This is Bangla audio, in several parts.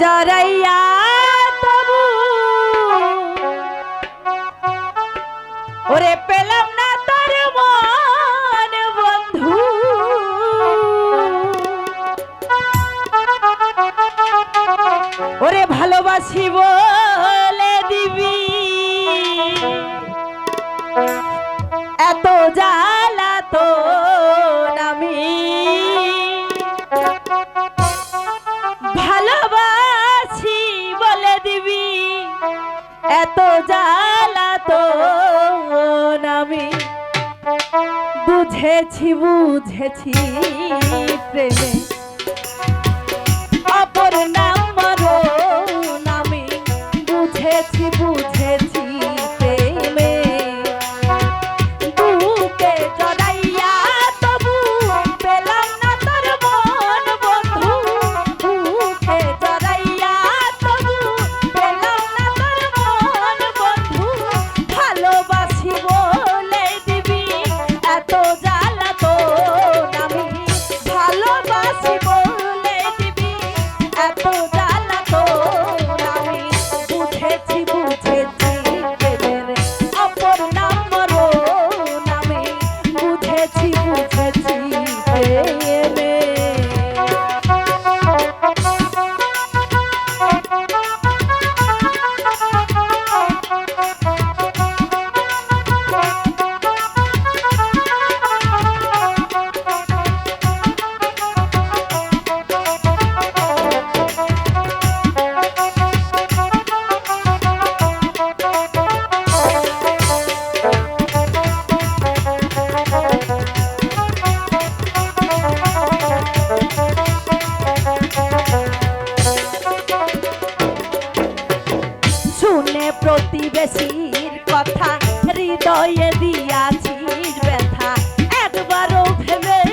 জরাইয়া তবু। ওরে পেলাম না তোর মন বন্ধু। ওরে ভালোবাসিবো বুঝেছি বুঝেছি প্রেমে। অপর না প্রতিবেশীর কথা হৃদয়ে দিয়াছিস ব্যথা। একবারও ভেবে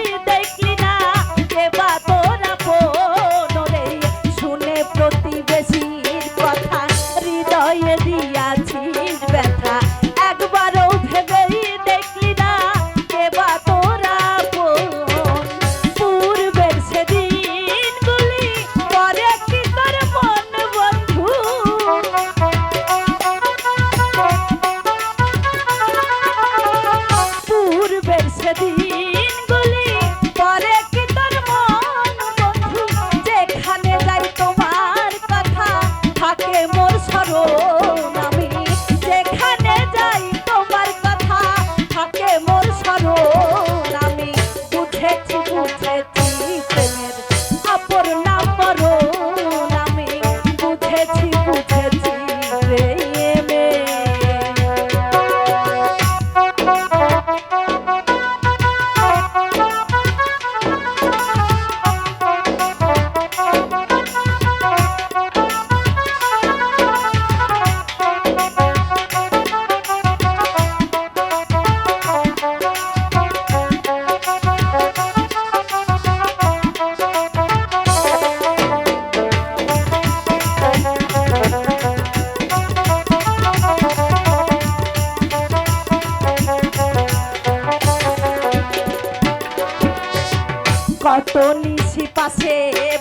কত নিশি পাশে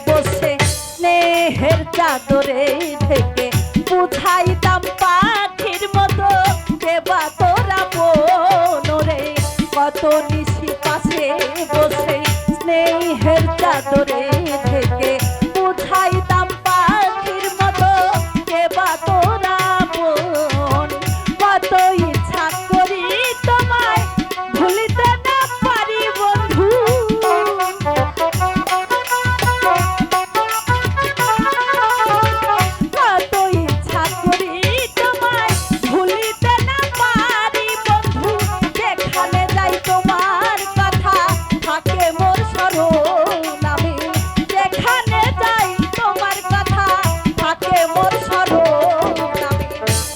বসে নেহের চাদরে থেকে বুঝাইতাম পাখির মতো, দেবা তোরা বোন রে কত নিশি ধরো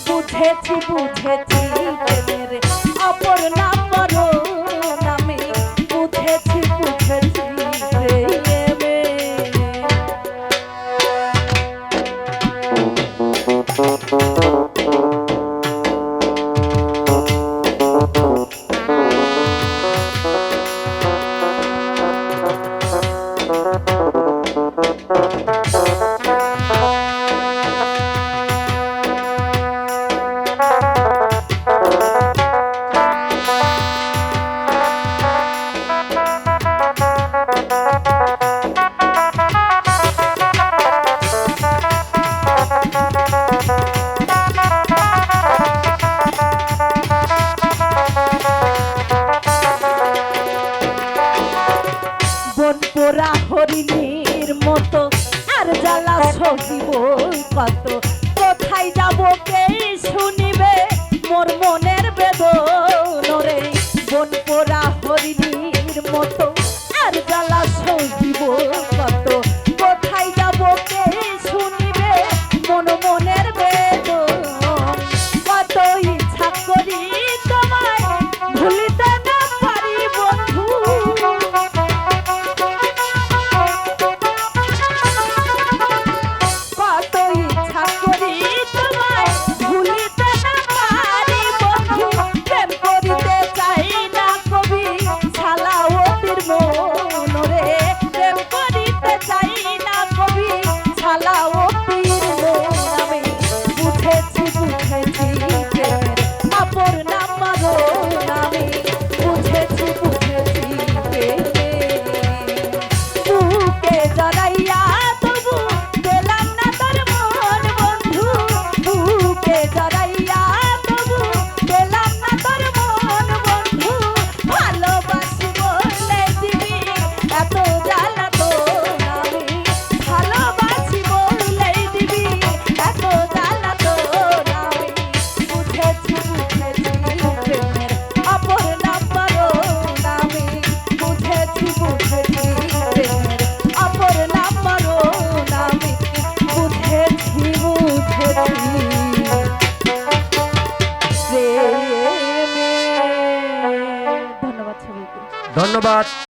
বুঝেছি বুঝেছি অপর না করো আমি। বুঝেছি বুঝেছি পাবন পোড়া হরিণীর মতো। আর জ্বালা সহিব কত। কোথায় যাব কে শুনিবে? মোর মনের বেদন রে বন পোড়া হরিণীর মতো ধন্যবাদ